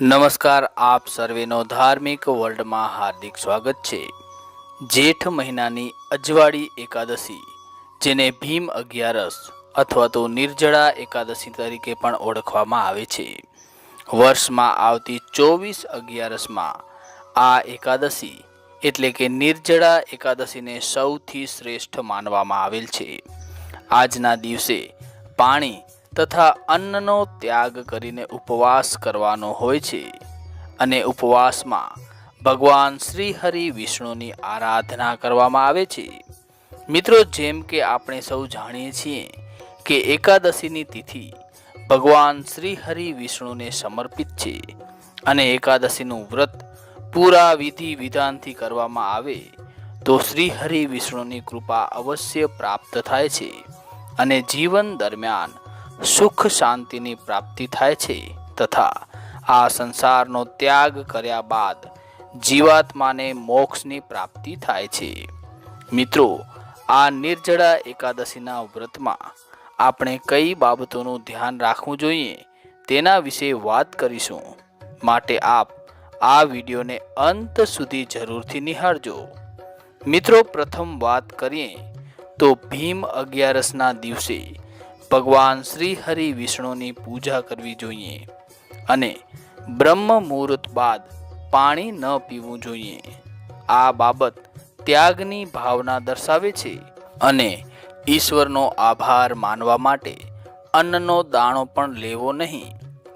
નમસ્કાર, આપ સર્વેનો ધાર્મિક વર્લ્ડમાં હાર્દિક સ્વાગત છે. જેઠ મહિનાની અજવાળી એકાદશી, જેને ભીમ અગિયારસ અથવા તો નિર્જળા એકાદશી તરીકે પણ ઓળખવામાં આવે છે. વર્ષમાં આવતી ચોવીસ અગિયારસમાં આ એકાદશી એટલે કે નિર્જળા એકાદશીને સૌથી શ્રેષ્ઠ માનવામાં આવેલ છે. આજના દિવસે પાણી તથા અન્નનો ત્યાગ કરીને ઉપવાસ કરવાનો હોય છે. અને ઉપવાસમાં ભગવાન શ્રી હરિ વિષ્ણુની આરાધના કરવામાં આવે છે. મિત્રો, જેમ કે આપણે સૌ જાણીએ છીએ કે એકાદશીની તિથિ ભગવાન શ્રી હરિ વિષ્ણુને સમર્પિત છે અને એકાદશીનું વ્રત પૂરા વિધિ વિધાનથી કરવામાં આવે, તો શ્રી હરિ વિષ્ણુની કૃપા અવશ્ય પ્રાપ્ત થાય છે અને જીવન દરમિયાન સુખ શાંતિની પ્રાપ્તિ થાય છે તથા આ સંસારનો ત્યાગ કર્યા બાદ જીવાત્માને મોક્ષની પ્રાપ્તિ થાય છે. મિત્રો, આ નિર્જળા એકાદશીના વ્રતમાં આપણે કઈ બાબતોનું ધ્યાન રાખવું જોઈએ તેના વિશે વાત કરીશું. માટે આપ આ વિડીયોને અંત સુધી જરૂરથી નિહાળજો. મિત્રો, પ્રથમ વાત કરીએ તો ભીમ અગિયારસના દિવસે ભગવાન શ્રી હરિ વિષ્ણુની પૂજા કરવી જોઈએ અને બ્રહ્મ મુહૂર્ત બાદ પાણી ન પીવું જોઈએ. આ બાબત ત્યાગની ભાવના દર્શાવે છે અને ઈશ્વરનો આભાર માનવા માટે અન્નનો દાણો પણ લેવો નહીં.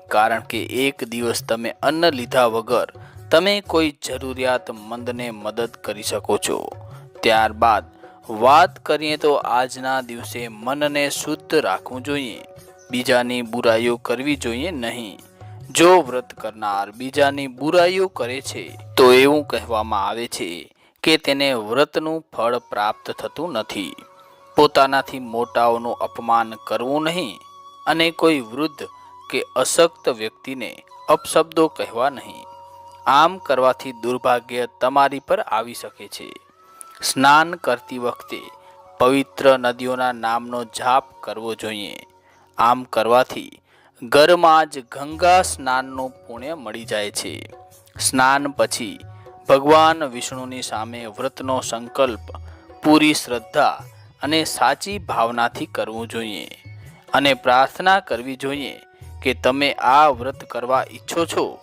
કારણ કે એક દિવસ તમે અન્ન લીધા વગર તમે કોઈ જરૂરિયાતમંદને મદદ કરી શકો છો. ત્યારબાદ વાત કરીએ તો આજના દિવસે મનને શુદ્ધ રાખવું જોઈએ. બીજાની બુરાઈઓ કરવી જોઈએ નહીં. જો વ્રત કરનાર બીજાની બુરાઈઓ કરે છે, તો એવું કહેવામાં આવે છે કે તેને વ્રતનું ફળ પ્રાપ્ત થતું નથી. પોતાનાથી મોટાઓનું અપમાન કરવું નહીં અને કોઈ વૃદ્ધ કે અશક્ત વ્યક્તિને અપશબ્દો કહેવા નહીં. આમ કરવાથી દુર્ભાગ્ય તમારી પર આવી શકે છે. સ્નાન કરતી વખતે પવિત્ર નદીઓના નામનો જાપ કરવો જોઈએ. આમ કરવાથી ઘરમાં જ ગંગા સ્નાનનું પુણ્ય મળી જાય છે. સ્નાન પછી ભગવાન વિષ્ણુની સામે વ્રતનો સંકલ્પ, પૂરી શ્રદ્ધા અને સાચી ભાવનાથી કરવું જોઈએ. અને પ્રાર્થના કરવી જોઈએ કે તમે આ વ્રત કરવા ઈચ્છો છો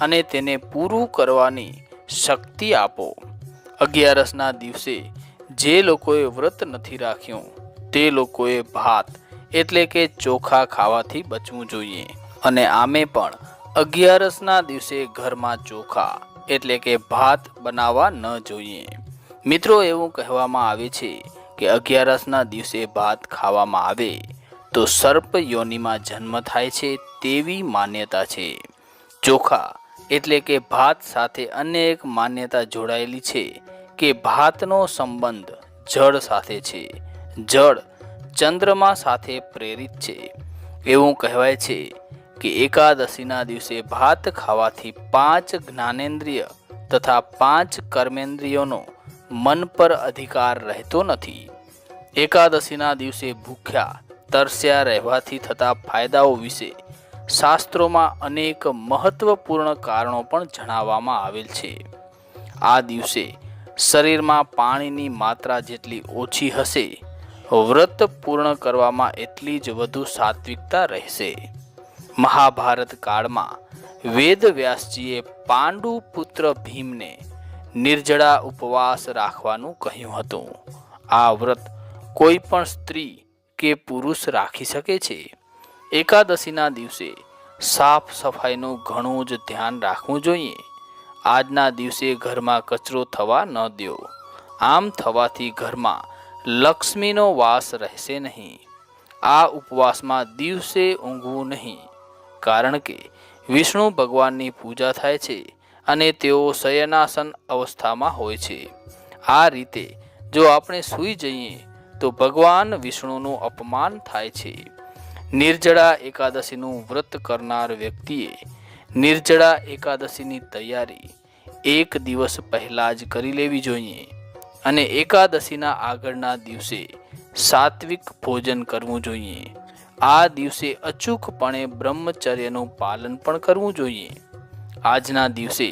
અને તેને પૂરું કરવાની શક્તિ આપો. અગિયારસના દિવસે જે લોકોએ વ્રત નથી રાખ્યું, તે લોકોએ ભાત એટલે કે ચોખા ખાવાથી બચવું જોઈએ. અને આમે પણ અગિયારસના દિવસે ઘરમાં ચોખા એટલે કે ભાત બનાવવા ન જોઈએ. મિત્રો, એવું કહેવામાં આવે છે કે અગિયારસના દિવસે ભાત ખાવામાં આવે તો સર્પ યોનિમાં જન્મ થાય છે તેવી માન્યતા છે. ચોખા એટલે કે ભાત સાથે અન્ય એક માન્યતા જોડાયેલી છે કે ભાતનો સંબંધ જળ સાથે છે. જળ ચંદ્રમા સાથે પ્રેરિત છે. એવું કહેવાય છે કે એકાદશીના દિવસે ભાત ખાવાથી પાંચ જ્ઞાનેન્દ્રિય તથા પાંચ કર્મેન્દ્રિયોનો મન પર અધિકાર રહેતો નથી. એકાદશીના દિવસે ભૂખ્યા, તરસ્યા રહેવાથી થતા ફાયદાઓ વિશે શાસ્ત્રોમાં અનેક મહત્વપૂર્ણ કારણો પણ જણાવવામાં આવેલ છે. આ દિવસે શરીરમાં પાણીની માત્રા જેટલી ઓછી હશે, વ્રત પૂર્ણ કરવામાં એટલી જ વધુ સાત્વિકતા રહેશે. મહાભારત કાળમાં વેદ વ્યાસજીએ પાંડુ પુત્ર ભીમને નિર્જળા ઉપવાસ રાખવાનું કહ્યું હતું. આ વ્રત કોઈ પણ સ્ત્રી કે પુરુષ રાખી શકે છે. એકાદશીના દિવસે સાફ સફાઈનું ઘણું જ ધ્યાન રાખવું જોઈએ. આજના દિવસે ઘરમાં કચરો થવા ન દો. આમ થવાથી ઘરમાં લક્ષ્મીનો વાસ રહેશે નહીં. આ ઉપવાસમાં દિવસે ઊંઘવું નહીં, કારણ કે વિષ્ણુ ભગવાનની પૂજા થાય છે અને તેઓ શયનાસન અવસ્થામાં હોય છે. આ રીતે જો આપણે સૂઈ જઈએ, તો ભગવાન વિષ્ણુનું અપમાન થાય છે. નિર્જળા એકાદશીનું વ્રત કરનાર વ્યક્તિએ નિર્જળા એકાદશીની તૈયારી એક દિવસ પહેલાં જ કરી લેવી જોઈએ અને એકાદશીના આગળના દિવસે સાત્વિક ભોજન કરવું જોઈએ. આ દિવસે અચૂકપણે બ્રહ્મચર્યનું પાલન પણ કરવું જોઈએ. આજના દિવસે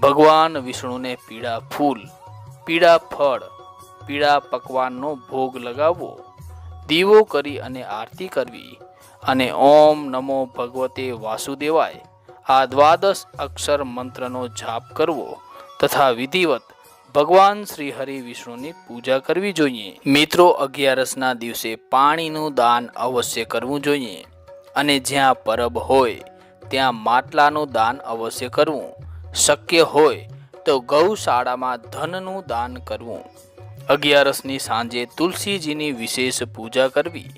ભગવાન વિષ્ણુને પીળા ફૂલ, પીળા ફળ, પીળા પકવાનનો ભોગ લગાવવો દીવો કરી અને આરતી કરવી. અને ઓમ નમો ભગવતે વાસુદેવાય. આ દ્વાદશ અક્ષર મંત્રનો જાપ કરવો તથા વિધિવત ભગવાન શ્રી હરિ વિષ્ણુની પૂજા કરવી જોઈએ. મિત્રો, અગિયારસના દિવસે પાણીનું દાન અવશ્ય કરવું જોઈએ. અને જ્યાં પરબ હોય, ત્યાં માટલાનું દાન અવશ્ય કરવું. શક્ય હોય તો ગૌશાળામાં ધનનું દાન કરવું. અગિયારસની સાંજે તુલસીજીની વિશેષ પૂજા કરવી.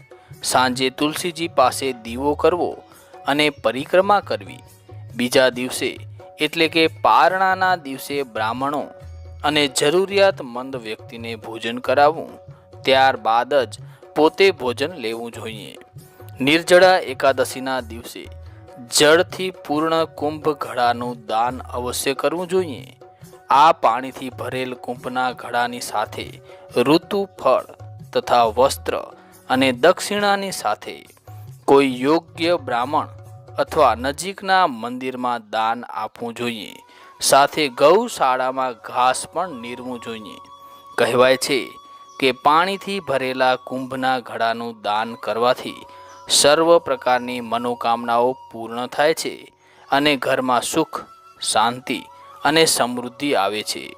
સાંજે તુલસીજી પાસે દીવો કરવો અને પરિક્રમા કરવી. બીજા દિવસે, એટલે કે પારણાના દિવસે બ્રાહ્મણો અને જરૂરિયાતમંદ વ્યક્તિને ભોજન કરાવવું, ત્યારબાદ જ પોતે ભોજન લેવું જોઈએ. નિર્જળા એકાદશીના દિવસે જળથી પૂર્ણ કુંભ ઘડાનું દાન અવશ્ય કરવું જોઈએ. આ પાણીથી ભરેલ કુંભના ઘડાની સાથે ઋતુ, ફળ તથા વસ્ત્ર અને દક્ષિણાની સાથે કોઈ યોગ્ય બ્રાહ્મણ અથવા નજીકના મંદિરમાં દાન આપવું જોઈએ. સાથે ગૌશાળામાં ઘાસ પણ નીરવું જોઈએ. કહેવાય છે કે પાણીથી ભરેલા કુંભના ઘડાનું દાન કરવાથી સર્વ પ્રકારની મનોકામનાઓ પૂર્ણ થાય છે અને ઘરમાં સુખ, શાંતિ અને સમૃદ્ધિ આવે છે.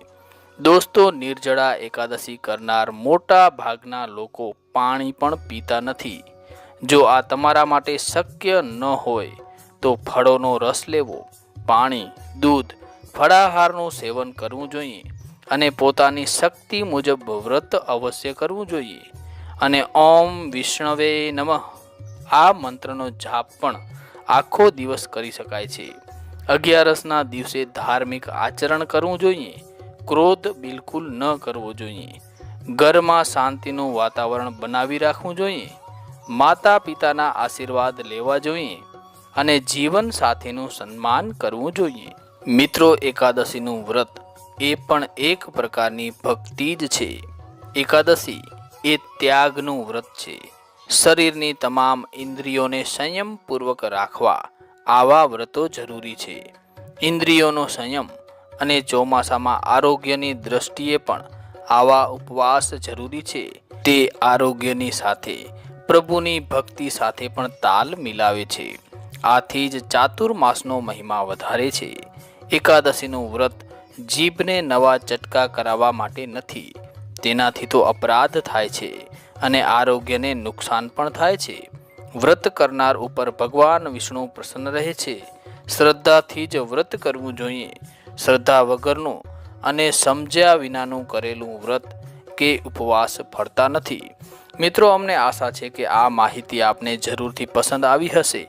દોસ્તો, નિર્જળા એકાદશી કરનાર મોટા ભાગના લોકો પાણી પણ પીતા નથી. જો આ તમારા માટે શક્ય ન હોય, તો ફળોનો રસ લેવો, પાણી, દૂધ, ફળાહારનું સેવન કરવું જોઈએ અને પોતાની શક્તિ મુજબ વ્રત અવશ્ય કરવું જોઈએ. અને ઓમ વિષ્ણવે નમઃ. આ મંત્રનો જાપ પણ આખો દિવસ કરી શકાય છે. અગિયારસના દિવસે ધાર્મિક આચરણ કરવું જોઈએ. ક્રોધ બિલકુલ ન કરવો જોઈએ. ઘરમાં શાંતિનું વાતાવરણ બનાવી રાખવું જોઈએ. માતા પિતાના આશીર્વાદ લેવા જોઈએ અને જીવન સાથીનું સન્માન કરવું જોઈએ. મિત્રો, એકાદશીનું વ્રત એ પણ એક પ્રકારની ભક્તિ જ છે. એકાદશી એ ત્યાગનું વ્રત છે. શરીરની તમામ ઇન્દ્રિયોને સંયમપૂર્વક રાખવા આવા વ્રતો જરૂરી છે. ઇન્દ્રિયોનો સંયમ અને ચોમાસામાં આરોગ્યની દ્રષ્ટિએ પણ આવા ઉપવાસ જરૂરી છે. તે આરોગ્યની સાથે, પ્રભુની ભક્તિ સાથે પણ તાલ મિલાવે છે. આથી જ ચાતુર્માસનો મહિમા વધારે છે. એકાદશીનું વ્રત જીભને નવા ચટકા કરાવવા માટે નથી. તેનાથી તો અપરાધ થાય છે અને આરોગ્યને નુકસાન પણ થાય છે. વ્રત કરનાર ઉપર ભગવાન વિષ્ણુ પ્રસન્ન રહે છે. શ્રદ્ધાથી જ વ્રત કરવું જોઈએ. શ્રદ્ધા વગરનું અને સમજ્યા વિનાનું કરેલું વ્રત કે ઉપવાસ ફળતા નથી. મિત્રો, અમને આશા છે કે આ માહિતી આપને જરૂરથી પસંદ આવી હશે.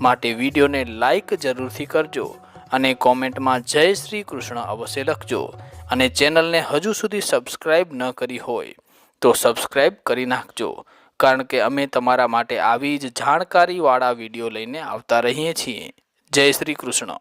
માટે વિડીયોને લાઈક જરૂરથી કરજો અને કોમેન્ટમાં જય શ્રી કૃષ્ણ અવશ્ય લખજો અને ચેનલને હજુ સુધી સબસ્ક્રાઈબ ન કરી હોય તો સબસ્ક્રાઈબ કરી નાખજો. કારણ કે અમે તમારા માટે આવી જ જાણકારીવાળા વીડિયો લઈને આવતા રહીએ છીએ. જય શ્રી કૃષ્ણ.